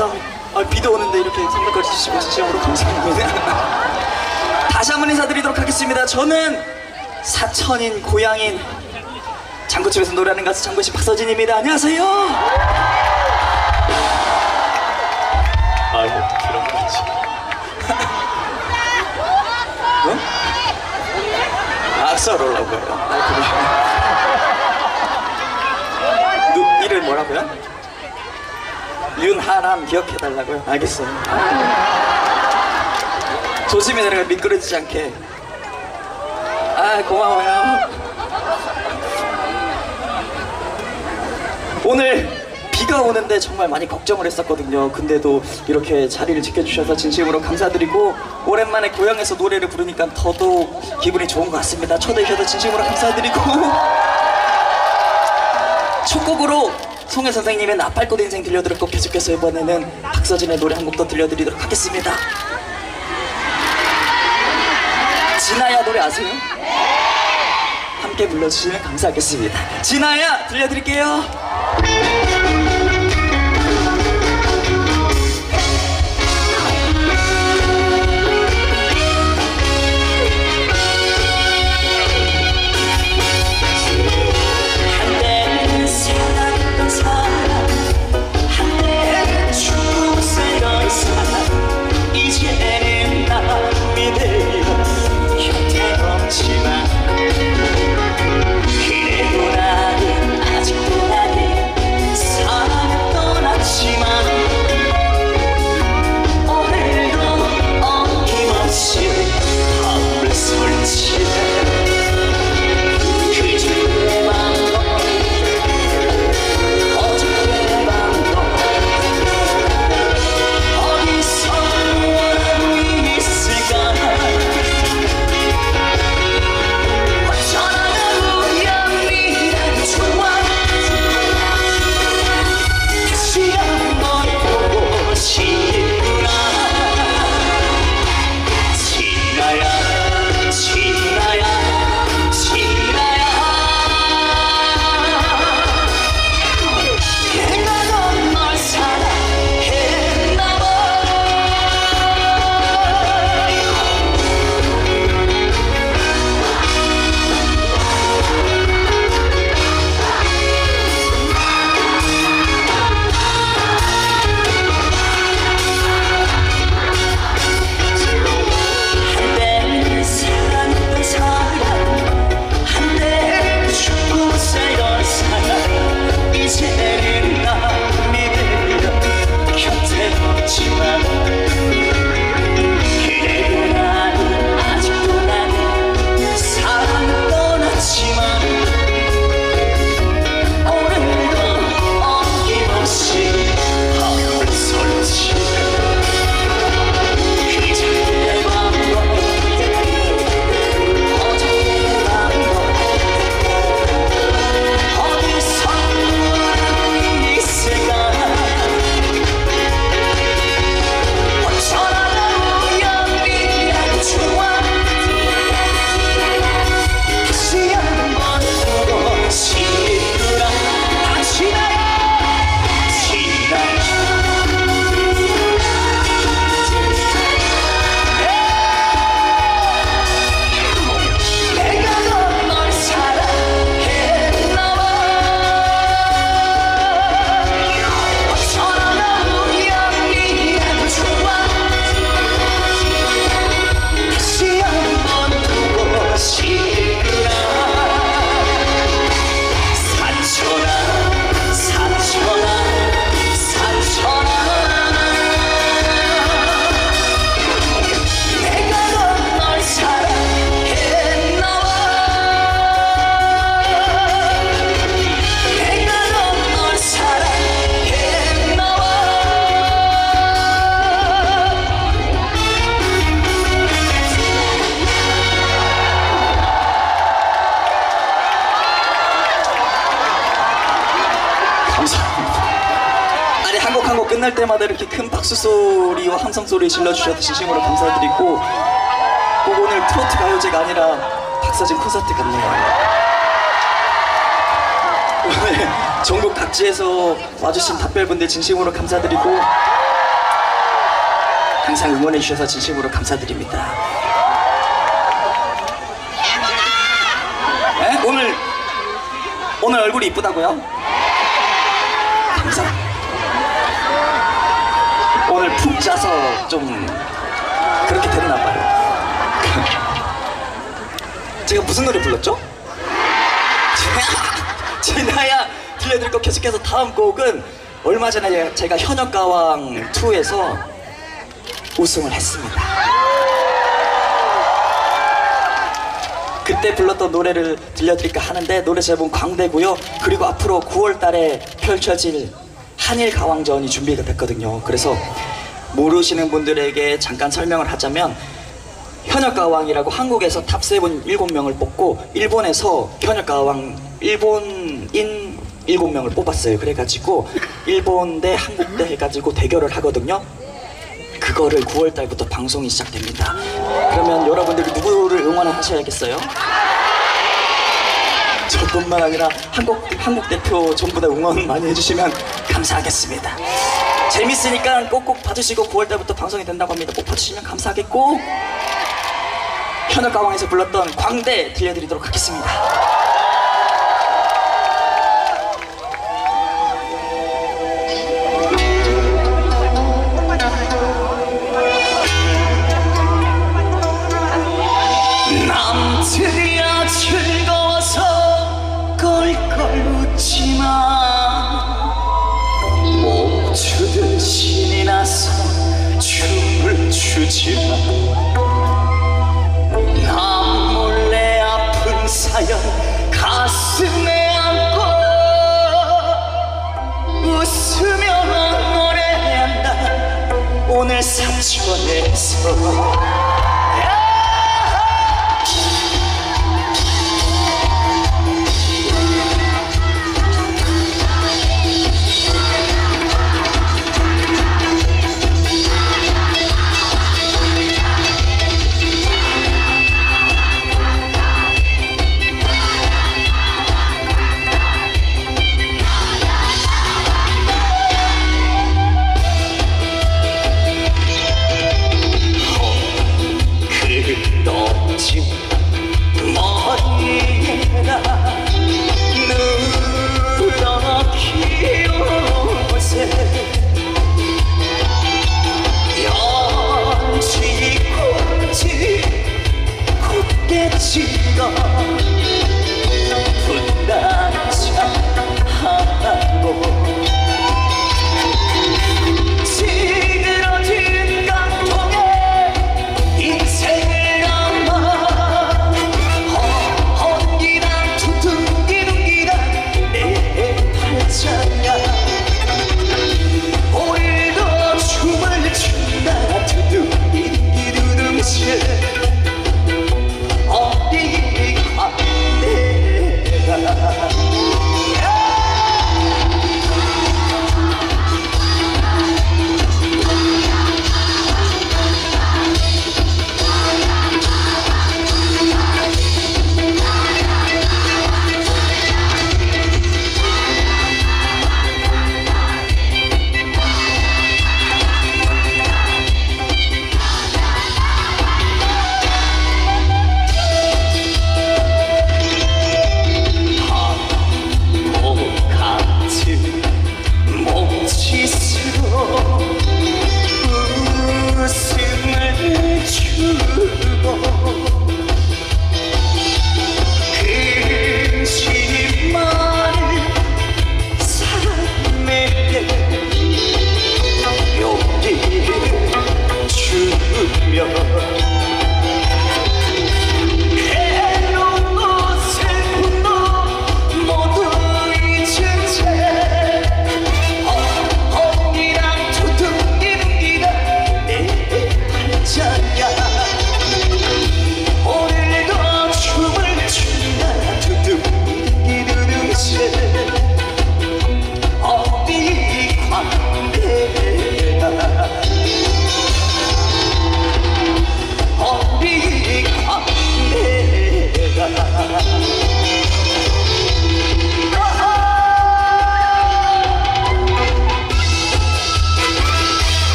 감사합니다. 아, 비도 오는데 이렇게 선물까지 주시고 진심으로 감사합니다. 다시 한 번 인사드리도록 하겠습니다. 저는 사천인 고향인 장구집에서 노래하는 가수 장구씨 박서진입니다. 안녕하세요. 아유, 그런 거지. 어? 악설 올라고요. 아, 그래. 누, 이름 뭐라고요? 윤하람 기억해달라고요? 알겠어요. 조심히 내려가 미끄러지지 않게. 아, 고마워요. 오늘 비가 오는데 정말 많이 걱정을 했었거든요. 근데도 이렇게 자리를 지켜주셔서 진심으로 감사드리고 오랜만에 고향에서 노래를 부르니까 더더욱 기분이 좋은 것 같습니다. 초대해 주셔서 진심으로 감사드리고 첫 곡으로 송혜 선생님의 나팔꽃 인생 들려드렸고 계속해서 이번에는 박서진의 노래 한 곡 더 들려드리도록 하겠습니다. 진아야 노래 아세요? 함께 불러주시면 감사하겠습니다. 진아야 들려드릴게요. 끝날 때마다 이렇게 큰 박수 소리와 함성 소리 질러주셔서 진심으로 감사드리고 꼭 오늘 트로트 가요제가 아니라 박서진 콘서트 같네요. 오늘 전국 각지에서 와주신 답별분들 진심으로 감사드리고 항상 응원해 주셔서 진심으로 감사드립니다. 에? 오늘 오늘 얼굴이 이쁘다고요? 감사. 오늘 푹 자서 좀 그렇게 됐나 봐요. 제가 무슨 노래 불렀죠? 지나야 들려드릴 거 계속해서 다음 곡은 얼마 전에 제가 현역가왕 2에서 우승을 했습니다. 그때 불렀던 노래를 들려드릴까 하는데 노래 제목은 광대고요. 그리고 앞으로 9월 달에 펼쳐질 한일 가왕전이 준비가 됐거든요. 그래서 모르시는 분들에게 잠깐 설명을 하자면 현역 가왕이라고 한국에서 탑7 7명을 뽑고 일본에서 현역 가왕 일본인 7명을 뽑았어요. 그래가지고 일본 대 한국 대 해가지고 대결을 하거든요. 그거를 9월 달부터 방송이 시작됩니다. 그러면 여러분들이 누구를 응원을 하셔야겠어요? 저뿐만 아니라 한국 한국 대표 전부 다 응원 많이 해주시면 감사하겠습니다. 재밌으니까 꼭꼭 봐주시고 9월 달부터 방송이 된다고 합니다. 꼭 봐주시면 감사하겠고 현역 가왕에서 불렀던 광대 들려드리도록 하겠습니다. 오늘 사천에서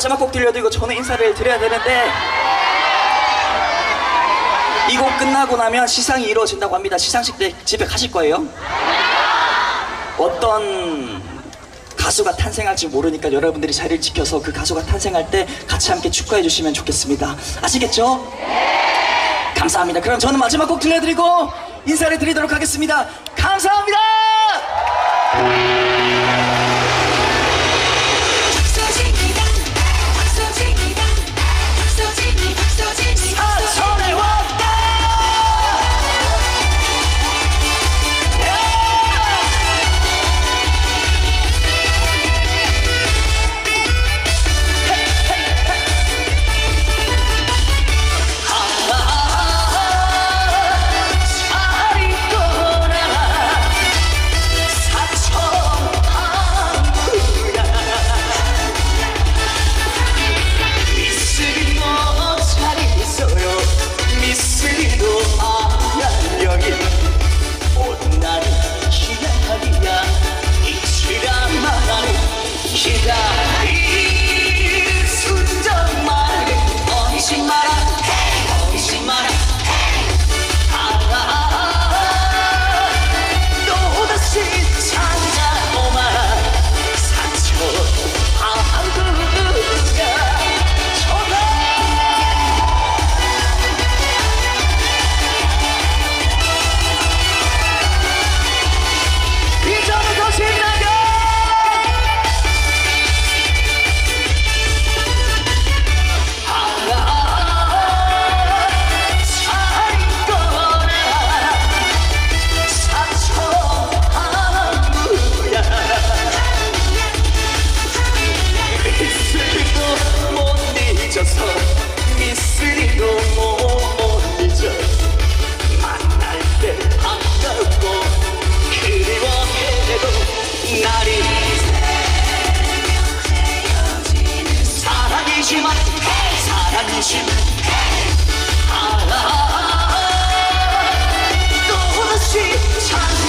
마지막 곡 들려드리고 저는 인사를 드려야 되는데 이 곡 끝나고 나면 시상이 이루어진다고 합니다. 시상식 때 집에 가실 거예요? 어떤 가수가 탄생할지 모르니까 여러분들이 자리를 지켜서 그 가수가 탄생할 때 같이 함께 축하해 주시면 좋겠습니다. 아시겠죠? 감사합니다. 그럼 저는 마지막 곡 들려드리고 인사를 드리도록 하겠습니다. 자존심 자존심 아아 또다시 자존심